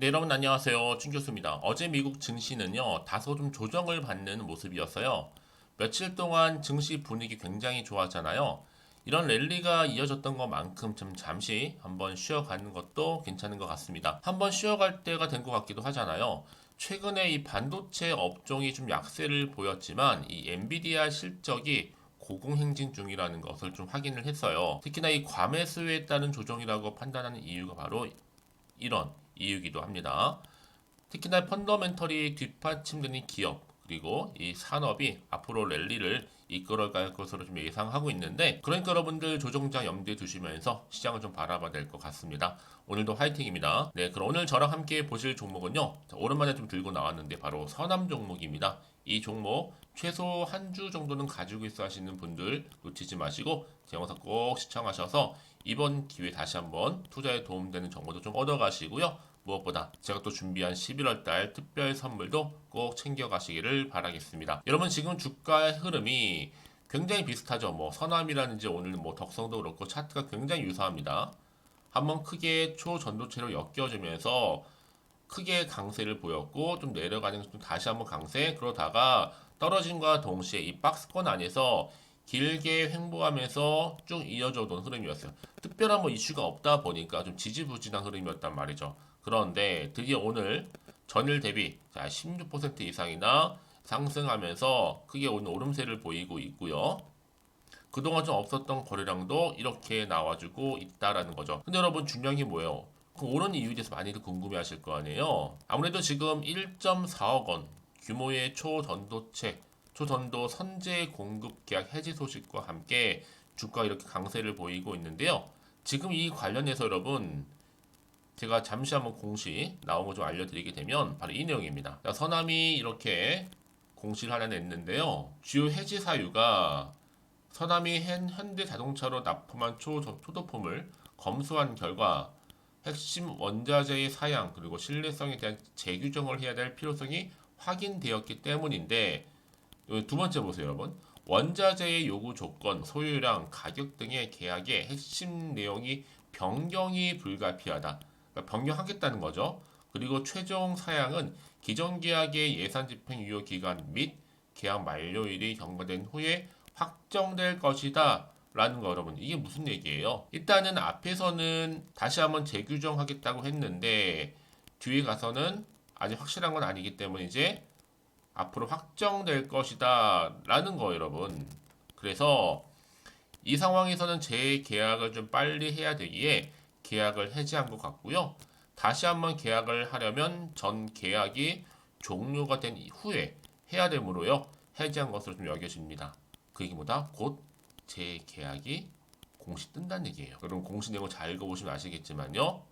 네, 여러분 안녕하세요. 춘 교수입니다. 어제 미국 증시는요, 다소 좀 조정을 받는 모습이었어요. 며칠 동안 증시 분위기 굉장히 좋았잖아요. 이런 랠리가 이어졌던 것만큼 좀 잠시 한번 쉬어가는 것도 괜찮은 것 같습니다. 한번 쉬어갈 때가 된 것 같기도 하잖아요. 최근에 이 반도체 업종이 좀 약세를 보였지만 이 엔비디아 실적이 고공행진 중이라는 것을 좀 확인을 했어요. 특히나 이 과매수에 따른 조정이라고 판단하는 이유가 바로 이런 이유기도 합니다. 특히나 펀더멘털이 뒷받침되는 기업 그리고 이 산업이 앞으로 랠리를 이끌어갈 것으로 좀 예상하고 있는데 그러니까 여러분들 조정장 염두에 두시면서 시장을 좀 바라봐야 될 것 같습니다. 오늘도 화이팅입니다. 네, 그럼 오늘 저랑 함께 보실 종목은요. 자, 오랜만에 좀 들고 나왔는데 바로 서남 종목입니다. 이 종목 최소 한 주 정도는 가지고 있어 하시는 분들 놓치지 마시고 제 영상 꼭 시청하셔서 이번 기회에 다시 한번 투자에 도움되는 정보도 좀 얻어가시고요. 무엇보다 제가 또 준비한 11월 달 특별 선물도 꼭 챙겨가시기를 바라겠습니다. 여러분 지금 주가의 흐름이 굉장히 비슷하죠. 뭐 서남이라든지 오늘 뭐 덕성도 그렇고 차트가 굉장히 유사합니다. 한번 크게 초전도체로 엮여지면서 크게 강세를 보였고 좀 내려가는 좀 다시 한번 강세 그러다가 떨어진과 동시에 이 박스권 안에서 길게 횡보하면서 쭉 이어져 온 흐름이었어요. 특별한 뭐 이슈가 없다 보니까 좀 지지부진한 흐름이었단 말이죠. 그런데 드디어 오늘 전일 대비 자, 16% 이상이나 상승하면서 크게 오늘 오름세를 보이고 있고요. 그동안 좀 없었던 거래량도 이렇게 나와주고 있다라는 거죠. 근데 여러분 중요한 게 뭐예요? 그 오른 이유에 대해서 많이들 궁금해 하실 거 아니에요? 아무래도 지금 1.4억 원 규모의 초전도체, 초전도 선제 공급 계약 해지 소식과 함께 주가 이렇게 강세를 보이고 있는데요. 지금 이 관련해서 여러분 제가 잠시 한번 공시 나온 거 좀 알려드리게 되면 바로 이 내용입니다. 자, 서남이 이렇게 공시를 하나 냈는데요. 주요 해지 사유가 서남이 현, 현대 자동차로 납품한 초, 초도품을 검수한 결과 핵심 원자재의 사양 그리고 신뢰성에 대한 재규정을 해야 될 필요성이 확인되었기 때문인데 두 번째 보세요 여러분 원자재의 요구 조건, 소유량, 가격 등의 계약의 핵심 내용이 변경이 불가피하다. 그러니까 변경하겠다는 거죠. 그리고 최종 사양은 기존 계약의 예산 집행 유효 기간 및 계약 만료일이 경과된 후에 확정될 것이다. 라는 거 여러분 이게 무슨 얘기예요? 일단은 앞에서는 다시 한번 재규정하겠다고 했는데 뒤에 가서는 아직 확실한 건 아니기 때문에 이제 앞으로 확정될 것이다 라는 거 여러분 그래서 이 상황에서는 재계약을 좀 빨리 해야 되기에 계약을 해지한 것 같고요 다시 한번 계약을 하려면 전 계약이 종료가 된 후에 해야 되므로요 해지한 것으로 좀 여겨집니다 그 얘기보다 곧 재계약이 공시 뜬다는 얘기예요. 여러분 공시 내용 잘 읽어보시면 아시겠지만요.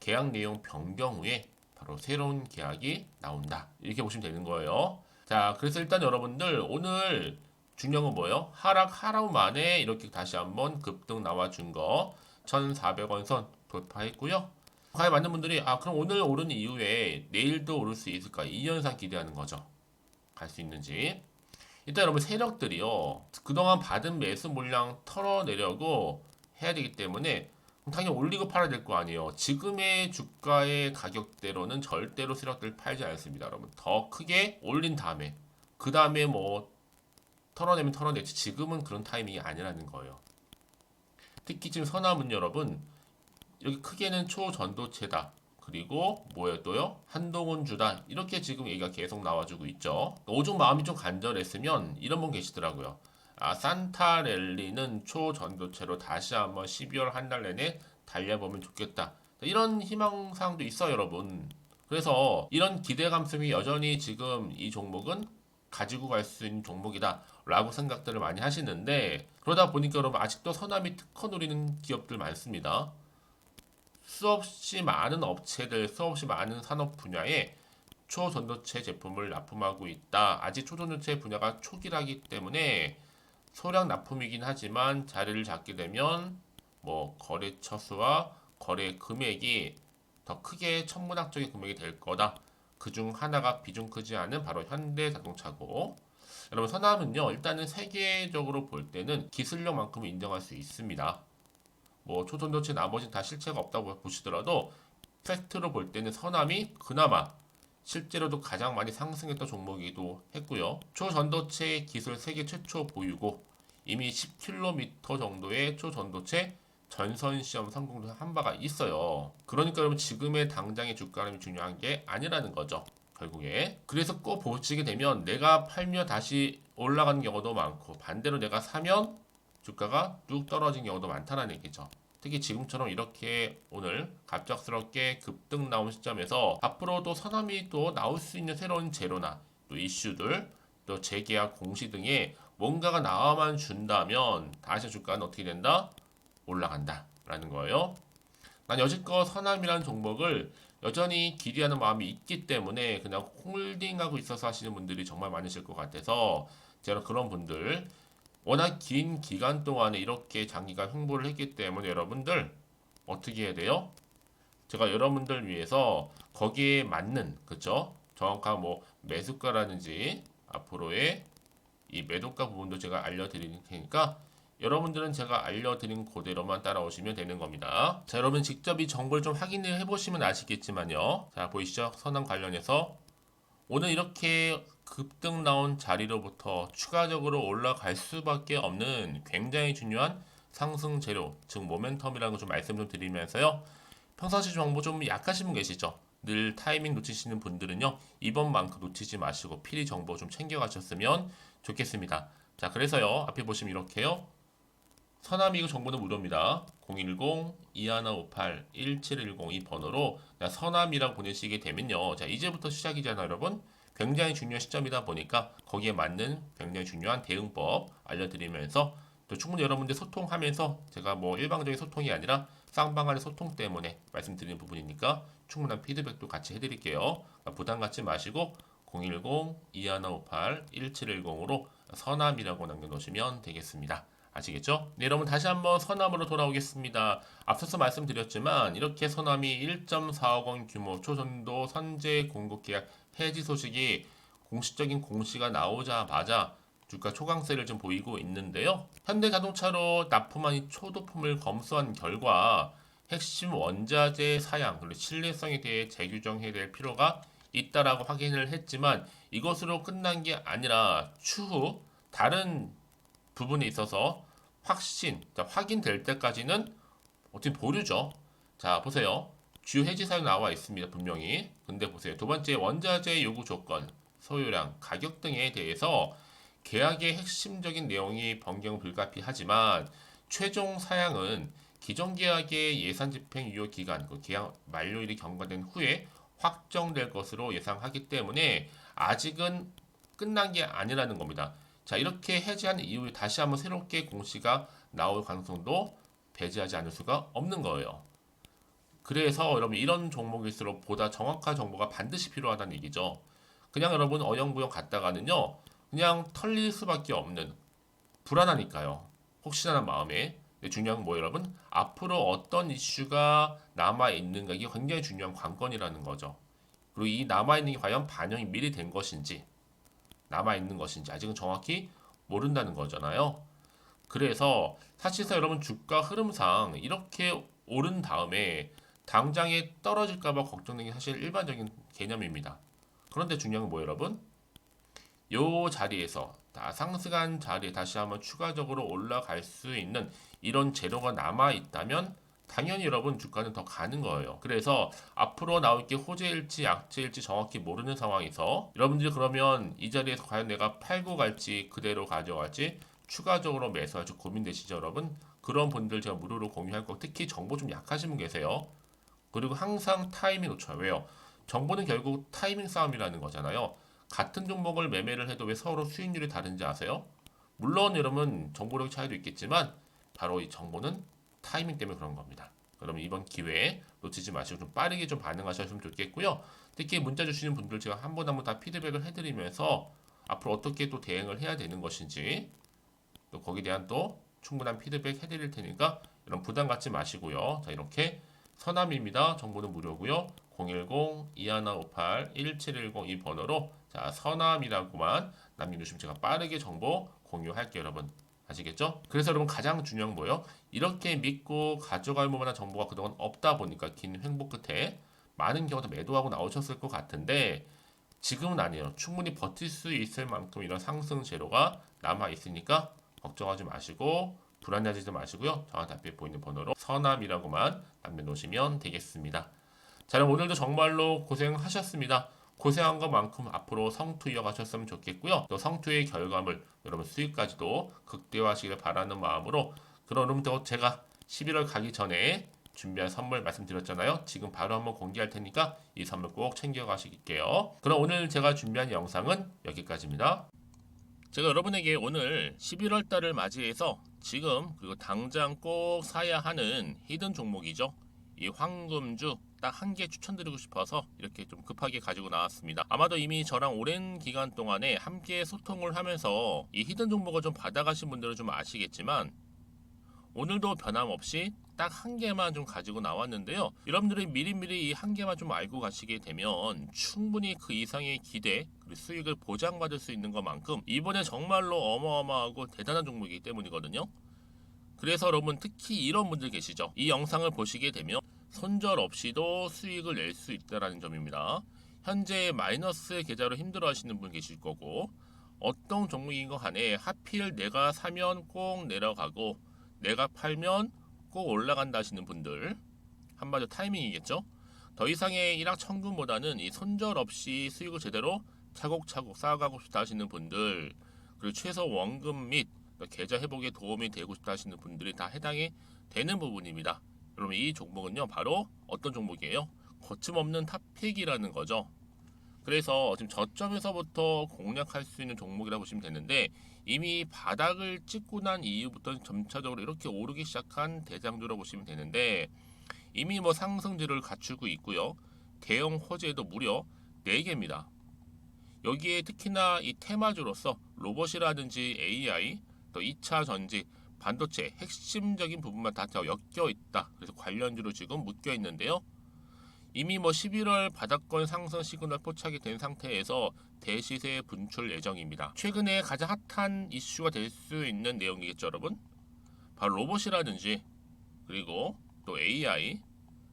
계약 내용 변경 후에 바로 새로운 계약이 나온다. 이렇게 보시면 되는 거예요. 자, 그래서 일단 여러분들 오늘 중요한 건 뭐예요? 하락 하루 만에 이렇게 다시 한번 급등 나와준 거 1,400원 선 돌파했고요. 과연 많은 분들이 아 그럼 오늘 오른 이후에 내일도 오를 수 있을까? 이 현상 기대하는 거죠. 갈 수 있는지. 일단 여러분 세력들이요 그동안 받은 매수 물량 털어내려고 해야 되기 때문에 당연히 올리고 팔아야 될 거 아니에요 지금의 주가의 가격대로는 절대로 세력들 팔지 않습니다 여러분 더 크게 올린 다음에 그 다음에 뭐 털어내면 털어내지 지금은 그런 타이밍이 아니라는 거예요 특히 지금 서남은 여러분 여기 크게는 초전도체다 그리고 뭐예요 또요? 한동훈 주다 이렇게 지금 얘기가 계속 나와주고 있죠. 오중 마음이 좀 간절했으면 이런 분 계시더라고요. 아 산타랠리는 초전도체로 다시 한번 12월 한 달 내내 달려보면 좋겠다. 이런 희망사항도 있어요 여러분. 그래서 이런 기대감 속에 여전히 지금 이 종목은 가지고 갈 수 있는 종목이다 라고 생각들을 많이 하시는데 그러다 보니까 여러분 아직도 서남이 특허 노리는 기업들 많습니다. 수없이 많은 업체들, 수없이 많은 산업 분야에 초전도체 제품을 납품하고 있다. 아직 초전도체 분야가 초기라기 때문에 소량 납품이긴 하지만 자리를 잡게 되면 뭐 거래처 수와 거래 금액이 더 크게 천문학적인 금액이 될 거다. 그 중 하나가 비중 크지 않은 바로 현대자동차고 여러분 서남은요 일단은 세계적으로 볼 때는 기술력만큼은 인정할 수 있습니다. 뭐 초전도체 나머지는 다 실체가 없다고 보시더라도 팩트로 볼 때는 서남이 그나마 실제로도 가장 많이 상승했던 종목이기도 했고요. 초전도체 기술 세계 최초 보유고 이미 10km 정도의 초전도체 전선 시험 성공도 한 바가 있어요. 그러니까 여러분 지금의 당장의 주가는 중요한 게 아니라는 거죠. 결국에 그래서 꼭 보시게 되면 내가 팔면 다시 올라가는 경우도 많고 반대로 내가 사면 주가가 뚝 떨어진 경우도 많다는 얘기죠. 특히 지금처럼 이렇게 오늘 갑작스럽게 급등 나온 시점에서 앞으로도 서남이 또 나올 수 있는 새로운 재료나 또 이슈들 또 재계약 공시 등에 뭔가가 나와만 준다면 다시 주가는 어떻게 된다? 올라간다 라는 거예요. 난 여지껏 서남이라는 종목을 여전히 기대하는 마음이 있기 때문에 그냥 홀딩하고 있어서 하시는 분들이 정말 많으실 것 같아서 제가 그런 분들 워낙 긴 기간 동안에 이렇게 장기간 홍보를 했기 때문에 여러분들 어떻게 해야 돼요? 제가 여러분들 위해서 거기에 맞는 그쵸? 정확한 뭐 매수가라든지 앞으로의 이 매도가 부분도 제가 알려드릴 테니까 여러분들은 제가 알려드린 그대로만 따라오시면 되는 겁니다. 자, 여러분 직접 이 정보를 좀 확인을 해보시면 아시겠지만요. 자, 보이시죠? 선언 관련해서 오늘 이렇게 급등 나온 자리로부터 추가적으로 올라갈 수밖에 없는 굉장히 중요한 상승 재료, 즉 모멘텀이라는 거좀 말씀 좀 드리면서요. 평상시 정보 좀 약하신 분 계시죠? 늘 타이밍 놓치시는 분들은요. 이번만큼 놓치지 마시고 필히 정보 좀 챙겨가셨으면 좋겠습니다. 자, 그래서요. 앞에 보시면 이렇게요. 서남이그 정보는 무료입니다. 010-2158-1710 이 번호로 서남이라고 보내시게 되면요. 자, 이제부터 시작이잖아요, 여러분. 굉장히 중요한 시점이다 보니까 거기에 맞는 굉장히 중요한 대응법 알려드리면서 또 충분히 여러분들 소통하면서 제가 뭐 일방적인 소통이 아니라 쌍방간의 소통 때문에 말씀드리는 부분이니까 충분한 피드백도 같이 해드릴게요. 그러니까 부담 갖지 마시고 010-2158-1710으로 서남이라고 남겨놓으시면 되겠습니다. 아시겠죠? 네, 여러분 다시 한번 서남으로 돌아오겠습니다. 앞서서 말씀드렸지만 이렇게 서남이 1.4억 원 규모 초전도 선제 공급 계약 해지 소식이 공식적인 공시가 나오자마자 주가 초강세를 좀 보이고 있는데요. 현대자동차로 납품한 초도품을 검수한 결과 핵심 원자재 사양 그리고 신뢰성에 대해 재규정해야 될 필요가 있다라고 확인을 했지만 이것으로 끝난 게 아니라 추후 다른 부분에 있어서 확신, 자, 확인될 때까지는 어떻게 보류죠. 자, 보세요. 주요 해지 사유 나와 있습니다. 분명히. 근데 보세요. 두 번째 원자재 요구 조건, 소요량, 가격 등에 대해서 계약의 핵심적인 내용이 변경 불가피하지만 최종 사양은 기존 계약의 예산 집행 유효 기간, 그 계약 만료일이 경과된 후에 확정될 것으로 예상하기 때문에 아직은 끝난 게 아니라는 겁니다. 자, 이렇게 해지한 이후에 다시 한번 새롭게 공시가 나올 가능성도 배제하지 않을 수가 없는 거예요. 그래서 여러분 이런 종목일수록 보다 정확한 정보가 반드시 필요하다는 얘기죠. 그냥 여러분 어영부영 갔다가는요, 그냥 털릴 수밖에 없는 불안하니까요. 혹시나 마음에 중요한 건 뭐예요, 여러분? 앞으로 어떤 이슈가 남아 있는가 이게 굉장히 중요한 관건이라는 거죠. 그리고 이 남아 있는 게 과연 반영이 미리 된 것인지 남아 있는 것인지 아직은 정확히 모른다는 거잖아요. 그래서 사실상 여러분 주가 흐름상 이렇게 오른 다음에 당장에 떨어질까봐 걱정되는 게 사실 일반적인 개념입니다. 그런데 중요한 건 뭐예요, 여러분? 요 자리에서 다 상승한 자리에 다시 한번 추가적으로 올라갈 수 있는 이런 재료가 남아 있다면 당연히 여러분 주가는 더 가는 거예요. 그래서 앞으로 나올 게 호재일지 약재일지 정확히 모르는 상황에서 여러분들이 그러면 이 자리에서 과연 내가 팔고 갈지 그대로 가져갈지 추가적으로 매수할지 고민되시죠, 여러분? 그런 분들 제가 무료로 공유할 거 특히 정보 좀 약하신 분 계세요. 그리고 항상 타이밍 놓쳐요. 왜요? 정보는 결국 타이밍 싸움이라는 거잖아요. 같은 종목을 매매를 해도 왜 서로 수익률이 다른지 아세요? 물론 여러분 정보력 차이도 있겠지만 바로 이 정보는 타이밍 때문에 그런 겁니다. 그러면 이번 기회에 놓치지 마시고 좀 빠르게 좀 반응하셨으면 좋겠고요. 특히 문자 주시는 분들 제가 한 번 한 번 다 피드백을 해드리면서 앞으로 어떻게 또 대응을 해야 되는 것인지 또 거기에 대한 또 충분한 피드백 해드릴 테니까 이런 부담 갖지 마시고요. 자 이렇게 서남입니다. 정보는 무료고요. 010-2158-1710 이 번호로 자 서남이라고만 남겨주시면 제가 빠르게 정보 공유할게요 여러분. 아시겠죠? 그래서 여러분 가장 중요한 거예요. 이렇게 믿고 가져갈 만한 정보가 그동안 없다 보니까 긴 횡보 끝에 많은 경우도 매도하고 나오셨을 것 같은데 지금은 아니에요. 충분히 버틸 수 있을 만큼 이런 상승 재료가 남아 있으니까 걱정하지 마시고 불안해하지 마시고요. 저한테 앞에 보이는 번호로 서남이라고만 남겨놓으시면 되겠습니다. 자, 그럼 오늘도 정말로 고생하셨습니다. 고생한 것만큼 앞으로 성투 이어가셨으면 좋겠고요. 또 성투의 결과물, 여러분 수익까지도 극대화하시길 바라는 마음으로 그럼 여러분들 제가 11월 가기 전에 준비한 선물 말씀드렸잖아요. 지금 바로 한번 공개할 테니까 이 선물 꼭 챙겨가시게요. 그럼 오늘 제가 준비한 영상은 여기까지입니다. 제가 여러분에게 오늘 11월 달을 맞이해서 지금 그리고 당장 꼭 사야 하는 히든 종목이죠. 이 황금주 딱 한 개 추천드리고 싶어서 이렇게 좀 급하게 가지고 나왔습니다. 아마도 이미 저랑 오랜 기간 동안에 함께 소통을 하면서 이 히든 종목을 좀 받아가신 분들은 좀 아시겠지만 오늘도 변함없이 딱 한 개만 좀 가지고 나왔는데요. 여러분들이 미리미리 이 한 개만 좀 알고 가시게 되면 충분히 그 이상의 기대 그리고 수익을 보장받을 수 있는 것만큼 이번에 정말로 어마어마하고 대단한 종목이기 때문이거든요. 그래서 여러분 특히 이런 분들 계시죠. 이 영상을 보시게 되면 손절 없이도 수익을 낼 수 있다라는 점입니다. 현재 마이너스 계좌로 힘들어 하시는 분 계실 거고 어떤 종목인 거 간에 하필 내가 사면 꼭 내려가고 내가 팔면 꼭 올라간다 하시는 분들 한마디로 타이밍이겠죠. 더 이상의 일확천금보다는 이 손절 없이 수익을 제대로 차곡차곡 쌓아가고 싶다 하시는 분들 그리고 최소 원금 및 계좌 회복에 도움이 되고 싶다 하시는 분들이 다 해당이 되는 부분입니다. 여러분 이 종목은요 바로 어떤 종목이에요? 거침없는 탑픽이라는 거죠. 그래서 지금 저점에서부터 공략할 수 있는 종목이라고 보시면 되는데 이미 바닥을 찍고 난 이후부터 점차적으로 이렇게 오르기 시작한 대장주라고 보시면 되는데 이미 뭐 상승지를 갖추고 있고요. 대형 호재도 무려 4개입니다. 여기에 특히나 이 테마주로서 로봇이라든지 AI, 또 2차 전지, 반도체 핵심적인 부분만 다 엮여 있다. 그래서 관련주로 지금 묶여 있는데요. 이미 뭐 11월 바닥권 상승 시그널 포착이 된 상태에서 대시세 분출 예정입니다. 최근에 가장 핫한 이슈가 될 수 있는 내용이겠죠, 여러분? 바로 로봇이라든지 그리고 또 AI,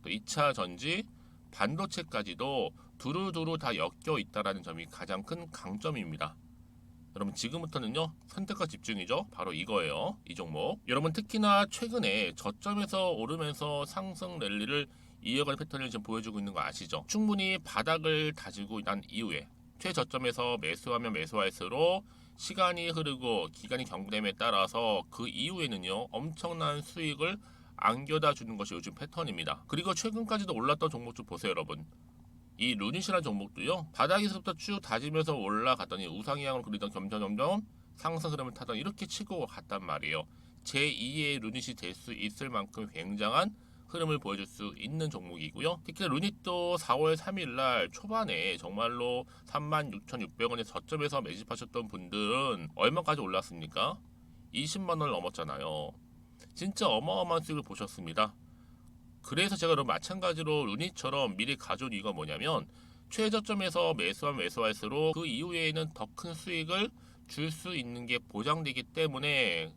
또 2차 전지, 반도체까지도 두루두루 다 엮여 있다라는 점이 가장 큰 강점입니다. 여러분 지금부터는요 선택과 집중이죠 바로 이거예요 이 종목 여러분 특히나 최근에 저점에서 오르면서 상승 랠리를 이어갈 패턴을 지금 보여주고 있는 거 아시죠? 충분히 바닥을 다지고 난 이후에 최저점에서 매수하면 매수할수록 시간이 흐르고 기간이 경과됨에 따라서 그 이후에는요 엄청난 수익을 안겨다 주는 것이 요즘 패턴입니다. 그리고 최근까지도 올랐던 종목 좀 보세요 여러분. 이 루닛이라는 종목도요 바닥에서부터 쭉 다지면서 올라갔더니 우상향으로 그리던 점점점점 상승 흐름을 타던 이렇게 치고 갔단 말이에요. 제2의 루닛이 될 수 있을 만큼 굉장한 흐름을 보여줄 수 있는 종목이고요. 특히 루닛도 4월 3일 초반에 정말로 36,600원의 저점에서 매집하셨던 분들은 얼마까지 올랐습니까? 20만 원을 넘었잖아요. 진짜 어마어마한 수익을 보셨습니다. 그래서 제가 그럼 마찬가지로 루닛처럼 미리 가져온 이유가 뭐냐면 최저점에서 매수하면 매수할수록 그 이후에는 더 큰 수익을 줄 수 있는 게 보장되기 때문에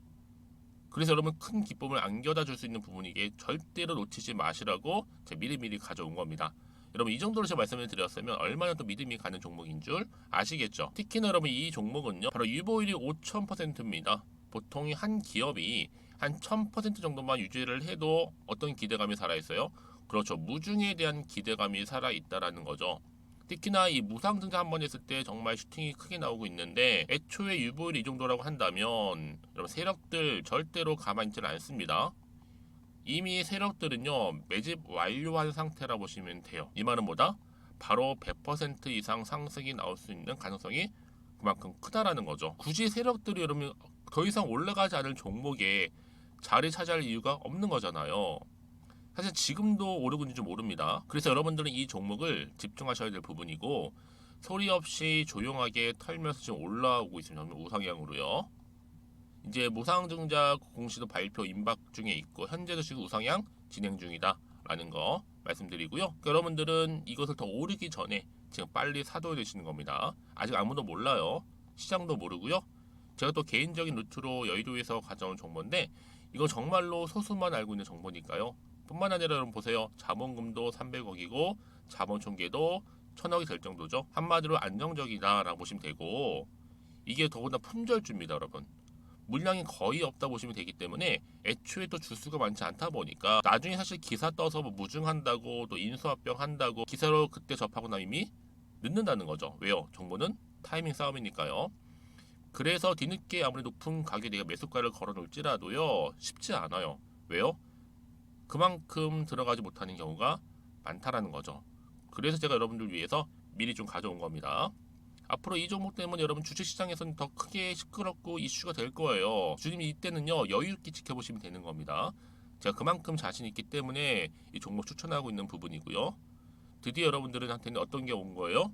그래서 여러분 큰 기쁨을 안겨다 줄 수 있는 부분이기에 절대로 놓치지 마시라고 제가 미리미리 가져온 겁니다. 여러분 이 정도로 제가 말씀을 드렸으면 얼마나 또 믿음이 가는 종목인 줄 아시겠죠? 특히나 여러분 이 종목은요 바로 유보율이 5,000%입니다. 보통 한 기업이 한 1000% 정도만 유지를 해도 어떤 기대감이 살아있어요? 그렇죠. 무중에 대한 기대감이 살아있다라는 거죠. 특히나 이 무상증자 한 번 했을 때 정말 슈팅이 크게 나오고 있는데 애초에 유보율이 이 정도라고 한다면 여러분 세력들 절대로 가만히 있지는 않습니다. 이미 세력들은요 매집 완료한 상태라 보시면 돼요. 이 말은 뭐다? 바로 100% 이상 상승이 나올 수 있는 가능성이 그만큼 크다라는 거죠. 굳이 세력들이 여러분 더 이상 올라가지 않을 종목에 자리 차지할 이유가 없는 거잖아요. 사실 지금도 오르고 있는지 모릅니다. 그래서 여러분들은 이 종목을 집중하셔야 될 부분이고 소리 없이 조용하게 털면서 지금 올라오고 있습니다. 우상향으로요. 이제 무상증자 공시도 발표 임박 중에 있고 현재도 지금 우상향 진행 중이다라는 거 말씀드리고요. 그러니까 여러분들은 이것을 더 오르기 전에 지금 빨리 사둬야 되시는 겁니다. 아직 아무도 몰라요. 시장도 모르고요. 제가 또 개인적인 루트로 여의도에서 가져온 정보인데 이거 정말로 소수만 알고 있는 정보니까요. 뿐만 아니라 여러분 보세요. 자본금도 300억이고 자본총계도 1000억이 될 정도죠. 한마디로 안정적이다라고 보시면 되고 이게 더구나 품절주입니다, 여러분. 물량이 거의 없다 보시면 되기 때문에 애초에 또 주수가 많지 않다 보니까 나중에 사실 기사 떠서 뭐 무증한다고 또 인수합병 한다고 기사로 그때 접하고 나면 이미 늦는다는 거죠. 왜요? 정보는 타이밍 싸움이니까요. 그래서 뒤늦게 아무리 높은 가격에 내가 매수가를 걸어 놓을지라도요 쉽지 않아요. 왜요? 그만큼 들어가지 못하는 경우가 많다라는 거죠. 그래서 제가 여러분들 위해서 미리 좀 가져온 겁니다. 앞으로 이 종목 때문에 여러분 주식시장에서는 더 크게 시끄럽고 이슈가 될 거예요. 주님이 이때는요 여유 있게 지켜보시면 되는 겁니다. 제가 그만큼 자신 있기 때문에 이 종목 추천하고 있는 부분이고요. 드디어 여러분들한테는 어떤 게 온 거예요?